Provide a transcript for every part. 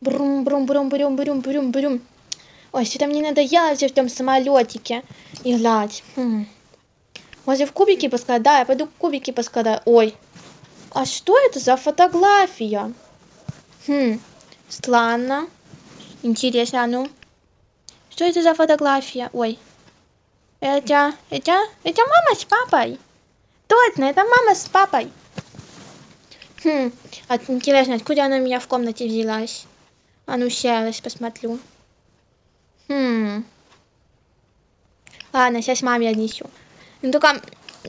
Брум, брум, брум, брум, брум, брум, брум. Ой, что-то мне надоело все в том самолетике играть. Хм. Может в кубики поскладать? Да, я пойду в кубики поскладаю. Ой, а что это за фотография? Хм, странно. Интересно, а ну. Что это за фотография? Ой. Это, это, это мама с папой. Точно, это мама с папой. Хм, а интересно, откуда она у меня в комнате взялась? А ну, сейчас посмотрю. Хм. Ладно, сейчас маме отнесу. Ну, только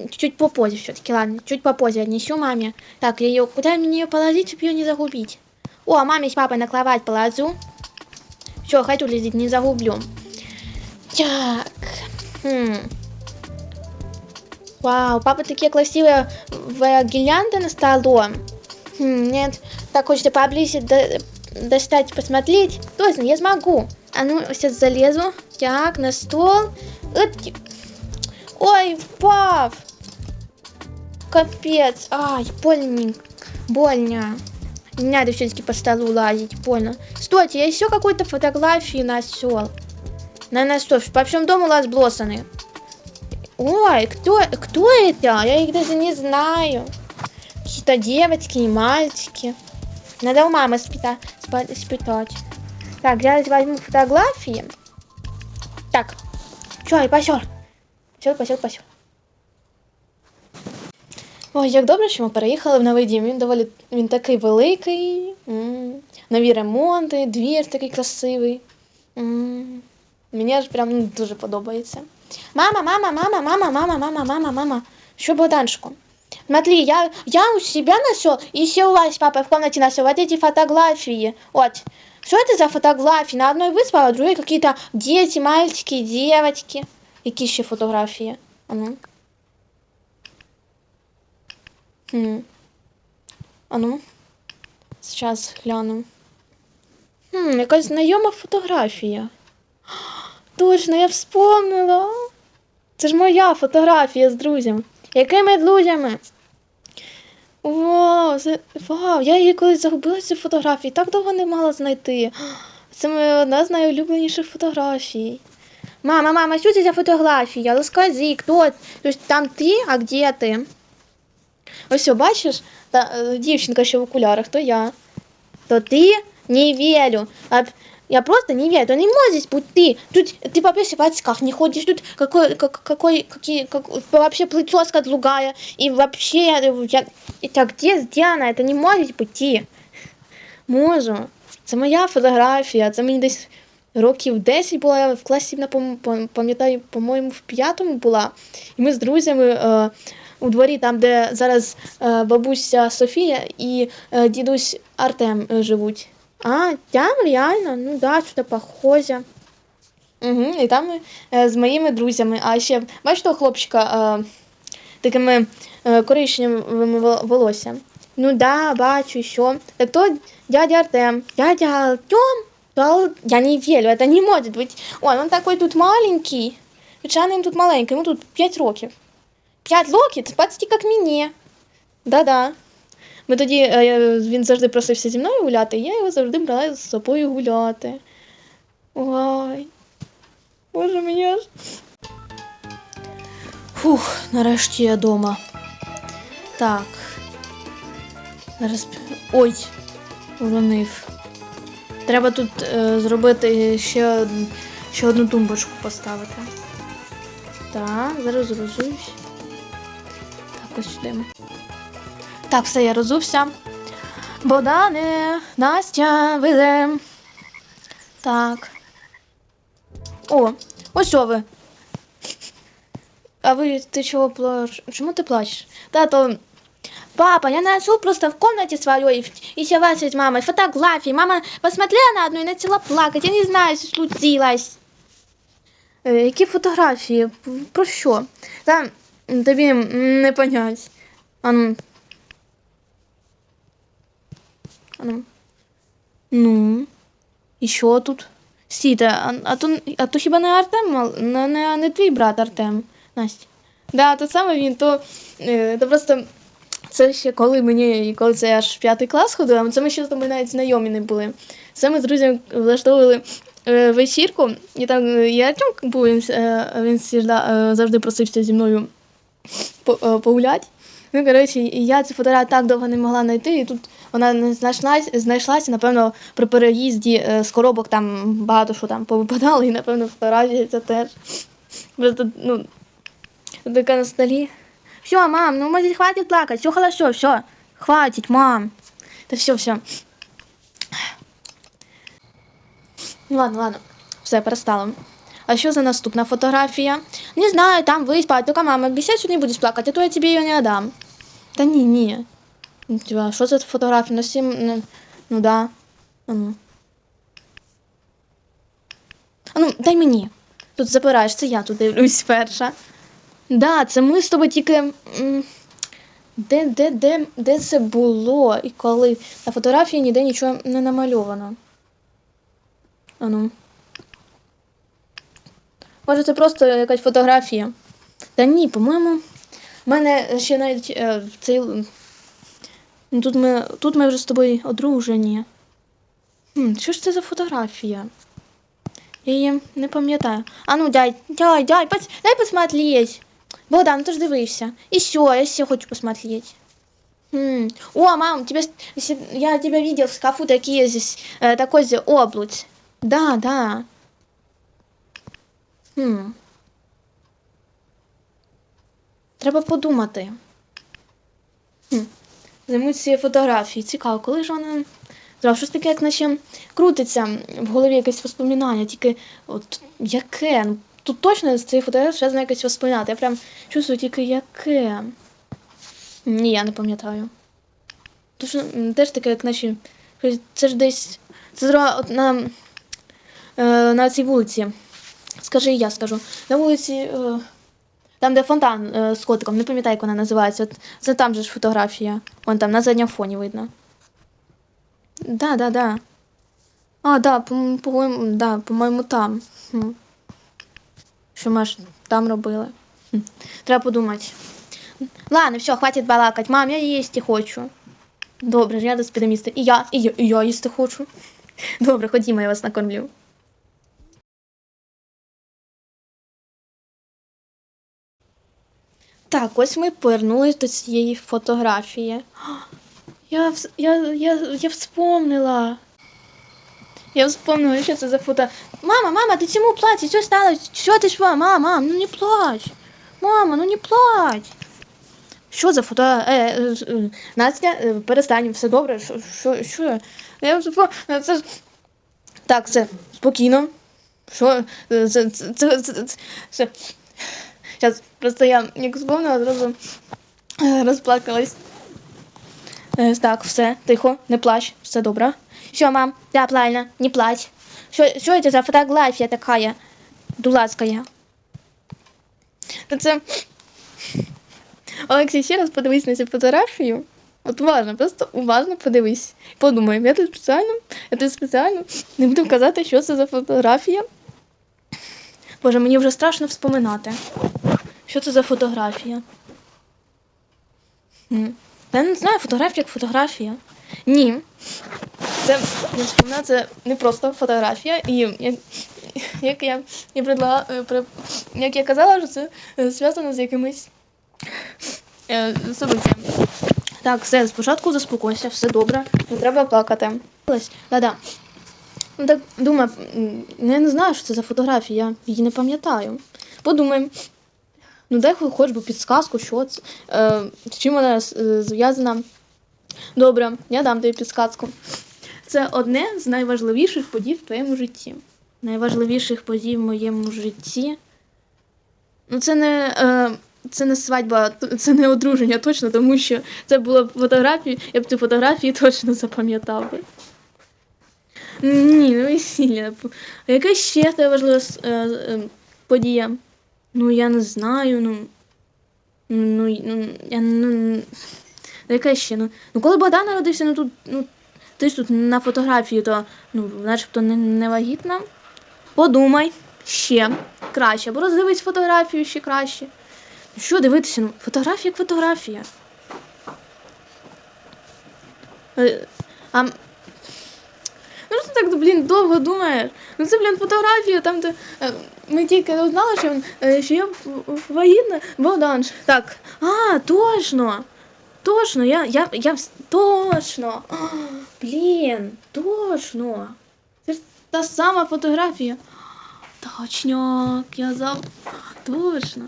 чуть попозже все-таки, ладно, чуть попозже отнесу маме. Так, ее, куда мне ее положить, чтобы ее не загубить? О, а маме с папой на кровать положу. Все, хочу лезть, не загублю. Так. Хм. Вау, папа такие красивые в гирлянды на столом. Хм, нет, так хочется поближе достать, посмотреть. Точно, я смогу. А ну, сейчас залезу. Так, на стол. Ой, пап! Капец. Ай, больно. Больно. Не надо все-таки по столу лазить, больно. Стойте, я еще какую-то фотографию нашел. Наверное, что, по всем дому разбросаны. Ой, кто, кто это? Я их даже не знаю. Какие-то девочки и мальчики. Надо у мамы спита, спитать. Так, я возьму фотографии. Так, що, і пошел. Пошел, пошел, пошел. Ой, як добре, що ми переїхали в новий дім. Він доволі він такий великий. М, Нові ремонти, двір такий красивий. М, Мені аж прям ну, дуже подобається. Мама, мама, мама, мама, мама, мама, мама, мама. Що, Богданчику? Смотри, я, я у себя нашел, и у вас, папа, в комнате нашел вот эти фотографии. Вот. Что это за фотографии? На одной выспала, а другой какие-то дети, мальчики, девочки. Какие еще фотографии? А ну. Хм. А ну. Сейчас гляну. Хм, якась знайома фотографія. Точно, я вспомнила. Це ж моя фотографія з друзями. Якими друзями? Вау, це... Вау, я її колись загубила цю фотографію, так довго не могла знайти. Це моя одна з найулюбленіших фотографій. Мама, мама, що це за фотографія? Розкажи, хто? Тобто там ти, а де ти? Ось, о, бачиш, та, е, дівчинка ще в окулярах, то я. То ти? Не вірю. я просто не верю, это не может быть ты. Тут ты по-перше в очках не ходишь, тут какой, как, какой, какие, как, вообще прическа другая. И вообще, я, это где сделано? Это не может быть ты. Можу. Це моя фотографія, це мені десь років 10 була, я в класі, напом- пам- пам'ятаю, по-моєму, в п'ятому була. І ми з друзями е, у дворі, там, де зараз е, бабуся Софія і е, дідусь Артем е, живуть. А, там реально, ну да, что-то похоже. Угу, і там е, з моїми друзями. А ще, бачиш того хлопчика е, такими е, коричневими волоссям? Ну да, бачу, що. Так то дядя Артем. Дядя Артем? Да, я не верю, это не может быть. Ой, он такой тут маленький. Звичайно, він тут маленький, йому тут 5 років. 5 років? Це почти як мені. Да-да. Ми тоді, е, він завжди просився зі мною гуляти, і я його завжди брала з собою гуляти. Ой. Боже мені аж. Фух, нарешті я вдома. Так. Зараз. Ой, уронив. Треба тут е, зробити ще, ще одну тумбочку поставити. Так, зараз розуюсь. Так, ось сюди. Так, все, я розувся. Богдане, Настя, вийдем. Так. О, ось ви. А ви, ти чого плачеш? Чому ти плачеш? Тато, папа, я нашел просто в комнате своей, и с мамой, фотографии. Мама посмотрела на одну и начала плакать. Я не знаю, что случилось. Е, які фотографії? Про що? Там тобі не понять. А ну. А ну. Ну. І що тут? Стійте, а, а, то, а то хіба не Артем? Не, не, не твій брат Артем, Настя. Да, то саме він, то, е, то просто Це ще коли мені, коли це аж п'ятий клас ходила, це ми ще тобою навіть знайомі не були. Це ми з друзями влаштовували е, вечірку, і там е, і Артем був, він, е, він завжди, е, просився зі мною по- погуляти. Ну, коротше, і я цю фотографію так довго не могла знайти, і тут вона не знайшлася, напевно, при переїзді е, з коробок там багато що там повипадало, і, напевно, фотографія ця теж. Просто, ну, така на столі. Все, мам, ну может хватит плакать, все хорошо, все. Хватит, мам. Да все, все. Ну ладно, ладно. Все, перестала. А що за наступна фотографія? Не знаю, там виспать. Только мама, обещай, что не будешь плакать, а то я тебе ее не отдам. Та ні, ні. Ну, Типа, що за фотографія? Ну, всім, ну, ну да. А ну. А ну, дай мені. Тут забираєш, це я тут дивлюсь перша. Да, це ми з тобою тільки. Де, де, де, де це було і коли? На фотографії ніде нічого не намальовано. Ану. Може, це просто якась фотографія. Та ні, по-моєму, в мене ще навіть е, цей. Ну, Тут ми, тут ми вже з тобою одружені. Хм, що ж це за фотографія? Я її не пам'ятаю. А ну дай, дай, дай, пос- дай посмотреть. Богдан, ты же дивився. И все, я все хочу посмотреть. М. О, мам, если- я тебя видел в шкафу такие здесь, э. Да, да. Хм. Треба подумати. Хм. Займуть цієї фотографії. Цікаво, коли ж вона. Зараз щось таке, як наче крутиться в голові якесь воспоминання, тільки от яке? Ну, Тут точно з цієї фотографії зв'язано якесь воспоминання. Я прям чувствую тільки яке. Ні, я не пам'ятаю. Тож теж таке, як наче. Це ж десь. Це зра на, е, на цій вулиці. Скажи, я скажу. На вулиці. Е, там, де фонтан е, з котиком, не пам'ятаю, як вона називається. От, це там же ж фотографія. Вон там на задньому фоні видно. Да, да, да. А, да, по- по-моєму, да, по-моєму, там. Хм. Що ми ж там робили? Хм. Треба подумати. Ладно, все, хватить балакать. Мам, я їсти хочу. Добре, я до підемо. І я, і я, і я їсти хочу. Добре, ходімо, я вас накормлю. Так, ось ми повернулись до цієї фотографії. Я, я, я, я вспомнила. Я вспомнила, що це за фото. Мама, мама, ти чому плачеш? Що сталося? Що ти ж, мама, мам, ну не плач. Мама, ну не плач. Що за фото? Е, е, е, Настя, е, перестань, все добре. Що, що, що? Я вже це... Так, все, спокійно. Що? Е, це, це, це, це, це. Зараз, просто я як вспомнила, одразу е, розплакалась. Е, Так, все, тихо, не плач, все добре. Все, мам, да, правильно, не плачь. Что, что это за фотография такая дулацкая? Та Це... Олексій, ще раз подивись на цю фотографію. От уважно, просто уважно подивись. Подумай, я тут спеціально, я тут спеціально не буду казати, що це за фотографія. Боже, мені вже страшно вспоминати. Що це за фотографія? М. Я не знаю, фотографія як фотографія. Ні. Це я це не просто фотографія, і як, як я і предла, е, як я казала, що це е, зв'язано з якимись е, событием. Так, все, спочатку заспокойся, все добре, не треба плакати. Да-да. Ну так думаю, я не знаю, що це за фотографія, я її не пам'ятаю. Подумаємо. Ну, дай хоч би підсказку, що це, е, з чим вона е, зв'язана. Добре, я дам тобі підсказку. Це одне з найважливіших подій в твоєму житті. Найважливіших подій в моєму житті. Ну, це не, е, це не свадьба, це не одруження точно, тому що це була б фотографія, я б цю фотографію точно запам'ятав би. Ні, ну весілля. А яка ще та важлива е, е, подія? Ну, я не знаю, ну. Ну, ну, я ну. а Яка ще? Ну, ну коли Богдан народився, ну тут, ну, ти ж тут на фотографії, то ну, начебто не, не вагітна. Подумай ще краще, або роздивись фотографію ще краще. Ну, Що дивитися? Ну, фотографія як фотографія. Е, А... Ну що ти так, блін, довго думаєш? Ну це, блін, фотографія, там, де ми тільки узнали, що, е, що я вагітна. Богдан. ж. Так. А, точно. Точно, я, я, я, точно. Блін, точно. Це ж та сама фотографія. Точняк, я заб... Точно.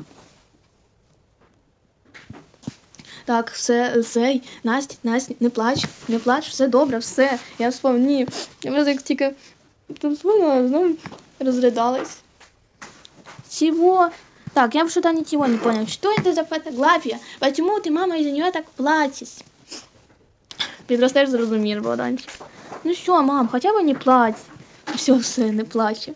Так, все, все, Настя, Настя, не плач, не плач, все добре, все. Я вспомнив. Ні, я просто як тільки вспомнила, знову розридалась. Чего? Так, я что-то ничего не понял. Что это за фотография? Почему ты, мама, из-за нее так плачешь? Підростеш, зрозумієш, Богданчик. Ну що, мам, хоча б не плач. Все, все, не плаче.